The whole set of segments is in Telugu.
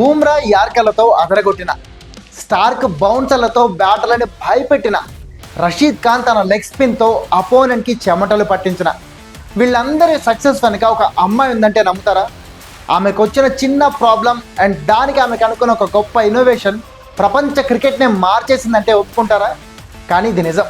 బూమ్రా యార్కర్లతో అదరగొట్టిన స్టార్క్ బౌన్సర్లతో బ్యాటర్లని భయపెట్టిన రషీద్ ఖాన్ తన లెగ్ స్పిన్తో అపోనెంట్కి చెమటలు పట్టించిన. వీళ్ళందరి సక్సెస్ వెనుక ఒక అమ్మాయి ఉందంటే నమ్ముతారా? ఆమెకు వచ్చిన చిన్న ప్రాబ్లం అండ్ దానికి ఆమెకు అనుకున్న ఒక గొప్ప ఇన్నోవేషన్ ప్రపంచ క్రికెట్నే మార్చేసిందంటే ఒప్పుకుంటారా? కానీ ఇది నిజం.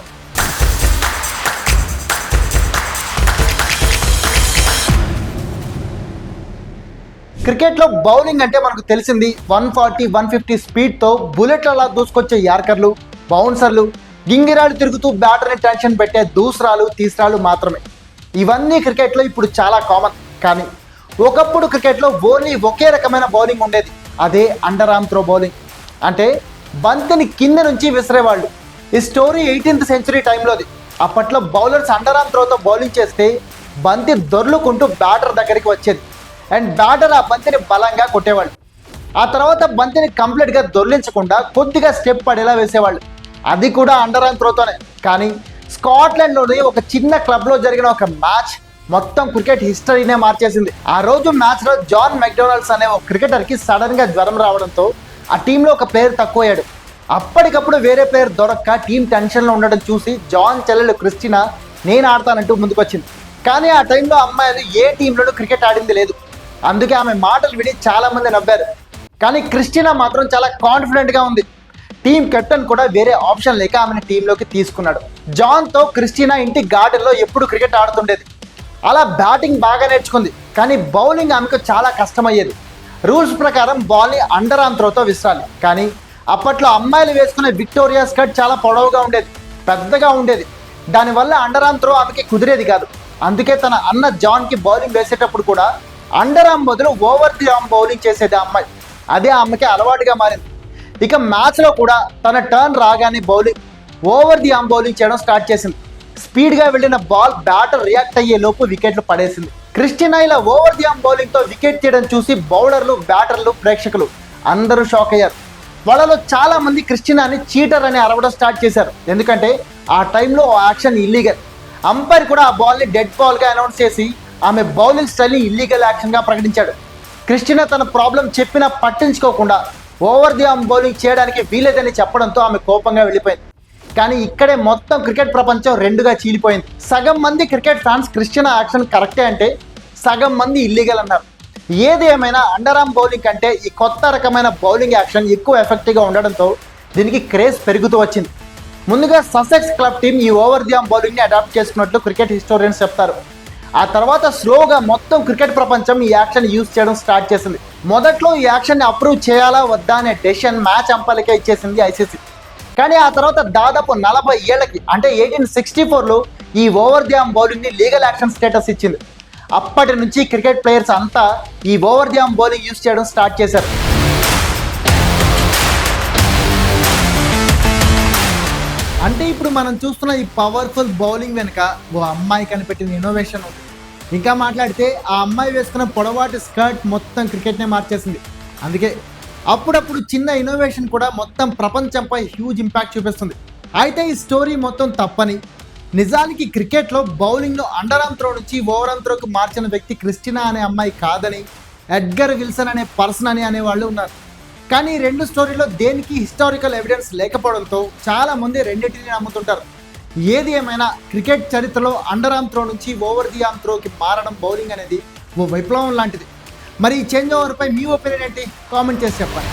క్రికెట్లో బౌలింగ్ అంటే మనకు తెలిసింది. వన్ ఫార్టీ వన్ ఫిఫ్టీ స్పీడ్తో బుల్లెట్లలా దూసుకొచ్చే యార్కర్లు బౌన్సర్లు గింగిరాలు తిరుగుతూ బ్యాటర్ని టెన్షన్ పెట్టే దూసరాలు తీసరాలు మాత్రమే. ఇవన్నీ క్రికెట్లో ఇప్పుడు చాలా కామన్. కానీ ఒకప్పుడు క్రికెట్లో ఓన్లీ ఒకే రకమైన బౌలింగ్ ఉండేది. అదే అండర్ ఆర్మ్ త్రో బౌలింగ్. అంటే బంతిని కింద నుంచి విసిరేవాళ్ళు. ఈ స్టోరీ ఎయిటీన్త్ సెంచరీ టైంలోది. అప్పట్లో బౌలర్స్ అండర్ ఆర్మ్ త్రోతో బౌలింగ్ చేస్తే బంతి దొర్లుకుంటూ బ్యాటర్ దగ్గరికి వచ్చేది. అండ్ బ్యాటర్ ఆ బంతిని బలంగా కొట్టేవాళ్ళు. ఆ తర్వాత బంతిని కంప్లీట్గా దొర్లించకుండా కొద్దిగా స్టెప్ పడేలా వేసేవాళ్ళు. అది కూడా అండర్ ఆన్ త్రోతోనే. కానీ స్కాట్లాండ్లోని ఒక చిన్న క్లబ్లో జరిగిన ఒక మ్యాచ్ మొత్తం క్రికెట్ హిస్టరీనే మార్చేసింది. ఆ రోజు మ్యాచ్లో జాన్ మెక్డొనాల్డ్స్ అనే ఒక క్రికెటర్కి సడన్గా జ్వరం రావడంతో ఆ టీంలో ఒక ప్లేయర్ తక్కువయ్యాడు. అప్పటికప్పుడు వేరే ప్లేయర్ దొరక్క టీం టెన్షన్లో ఉండడం చూసి జాన్ చెల్లెలు క్రిస్టినా నేను ఆడతానంటూ ముందుకొచ్చింది. కానీ ఆ టైంలో అమ్మాయిలు ఏ టీంలోనూ క్రికెట్ ఆడింది లేదు. అందుకే ఆమె మాటలు విని చాలా మంది నవ్వారు. కానీ క్రిస్టినా మాత్రం చాలా కాన్ఫిడెంట్గా ఉంది. టీం కెప్టెన్ కూడా వేరే ఆప్షన్ లేక ఆమెను టీంలోకి తీసుకున్నాడు. జాన్తో క్రిస్టినా ఇంటి గార్డెన్లో ఎప్పుడు క్రికెట్ ఆడుతుండేది. అలా బ్యాటింగ్ బాగా నేర్చుకుంది. కానీ బౌలింగ్ ఆమెకు చాలా కష్టమయ్యేది. రూల్స్ ప్రకారం బాల్ని అండర్ ఆర్మ్ త్రోతో విసరాలి. కానీ అప్పట్లో అమ్మాయిలు వేసుకునే విక్టోరియా స్కర్ట్ చాలా పొడవుగా ఉండేది. పెద్దగా ఉండేది. దానివల్ల అండర్ ఆర్మ్ త్రో ఆమెకి కుదిరేది కాదు. అందుకే తన అన్న జాన్కి బౌలింగ్ వేసేటప్పుడు కూడా అండర్ ఆర్మ్ బదులు ఓవర్ ది ఆర్మ్ బౌలింగ్ చేసేది ఆ అమ్మాయి. అదే ఆమెకి అలవాటుగా మారింది. ఇక మ్యాచ్లో కూడా తన టర్న్ రాగానే bowling over the arm bowling చేయడం స్టార్ట్ చేసింది. స్పీడ్గా వెళ్ళిన బాల్ బ్యాటర్ రియాక్ట్ అయ్యే లోపు వికెట్లు పడేసింది. క్రిస్టినా ఇలా ఓవర్ ది ఆర్మ్ బౌలింగ్తో వికెట్ తీయడం చూసి బౌలర్లు బ్యాటర్లు ప్రేక్షకులు అందరూ షాక్ అయ్యారు. వాళ్ళలో చాలా మంది క్రిస్టినాని చీటర్ అని అరవడం స్టార్ట్ చేశారు. ఎందుకంటే ఆ టైంలో ఆ యాక్షన్ ఇల్లీగల్ అంపైర్ కూడా ఆ బాల్ని డెడ్ బాల్గా అనౌన్స్ చేసి ఆమె బౌలింగ్ స్టైల్ని ఇల్లీగల్ యాక్షన్గా ప్రకటించాడు. క్రిస్టినా తన ప్రాబ్లం చెప్పినా పట్టించుకోకుండా ఓవర్ ది ఆమ్ బౌలింగ్ చేయడానికి వీలేదని చెప్పడంతో ఆమె కోపంగా వెళ్ళిపోయింది. కానీ ఇక్కడే మొత్తం క్రికెట్ ప్రపంచం రెండుగా చీలిపోయింది. సగం మంది క్రికెట్ ఫ్యాన్స్ క్రిస్టియన్ యాక్షన్ కరెక్టే అంటే సగం మంది ఇల్లీగల్ అన్నారు. ఏది ఏమైనా అండర్ ఆర్మ్ బౌలింగ్ కంటే ఈ కొత్త రకమైన బౌలింగ్ యాక్షన్ ఎక్కువ ఎఫెక్టివ్గా ఉండడంతో దీనికి క్రేజ్ పెరుగుతూ వచ్చింది. ముందుగా ససెక్స్ క్లబ్ టీం ఈ ఓవర్ ది ఆర్మ్ బౌలింగ్ని అడాప్ట్ చేసుకున్నట్లు క్రికెట్ హిస్టోరియన్స్ చెప్తారు. ఆ తర్వాత స్లోగా మొత్తం క్రికెట్ ప్రపంచం ఈ యాక్షన్ యూజ్ చేయడం స్టార్ట్ చేసింది. మొదట్లో ఈ యాక్షన్ని అప్రూవ్ చేయాలా వద్దా అనే డెసిషన్ మ్యాచ్ అంపాలకే ఇచ్చేసింది ఐసీసీ. కానీ ఆ తర్వాత దాదాపు నలభై ఏళ్ళకి అంటే ఎయిటీన్ సిక్స్టీ ఫోర్లో ఈ ఓవర్ ది ఆమ్ బౌలింగ్ని లీగల్ యాక్షన్ స్టేటస్ ఇచ్చింది. అప్పటి నుంచి క్రికెట్ ప్లేయర్స్ అంతా ఈ over the arm bowling use చేయడం స్టార్ట్ చేశారు. ఇప్పుడు మనం చూస్తున్న ఈ పవర్ఫుల్ బౌలింగ్ వెనుక ఓ అమ్మాయి కనిపెట్టిన ఇన్నోవేషన్ ఉంది ఇంకా మాట్లాడితే ఆ అమ్మాయి వేసుకున్న పొడవాటి స్కర్ట్ మొత్తం క్రికెట్నే మార్చేసింది. అందుకే అప్పుడప్పుడు చిన్న ఇన్నోవేషన్ కూడా మొత్తం ప్రపంచంపై హ్యూజ్ ఇంపాక్ట్ చూపిస్తుంది. అయితే ఈ స్టోరీ మొత్తం తప్పని. నిజానికి క్రికెట్లో బౌలింగ్లో అండర్ ఆమ్ త్రో నుంచి ఓవర్ ఆమ్ త్రోకు మార్చిన వ్యక్తి క్రిస్టినా అనే అమ్మాయి కాదని ఎడ్గర్ విల్సన్ అనే పర్సన్ అని అనేవాళ్ళు ఉన్నారు. కానీ ఈ రెండు స్టోరీలో దేనికి హిస్టారికల్ ఎవిడెన్స్ లేకపోవడంతో చాలా మంది రెండింటిని నమ్ముతుంటారు. ఏది ఏమైనా క్రికెట్ చరిత్రలో అండర్ ఆర్మ్ త్రో నుంచి ఓవర్ ది ఆర్మ్ త్రోకి మారడం బౌలింగ్ అనేది ఓ విప్లవం లాంటిది. మరి ఈ చేంజ్ ఓవర్పై మీ ఒపీనియన్ ఏంటి? కామెంట్ చేసి చెప్పండి.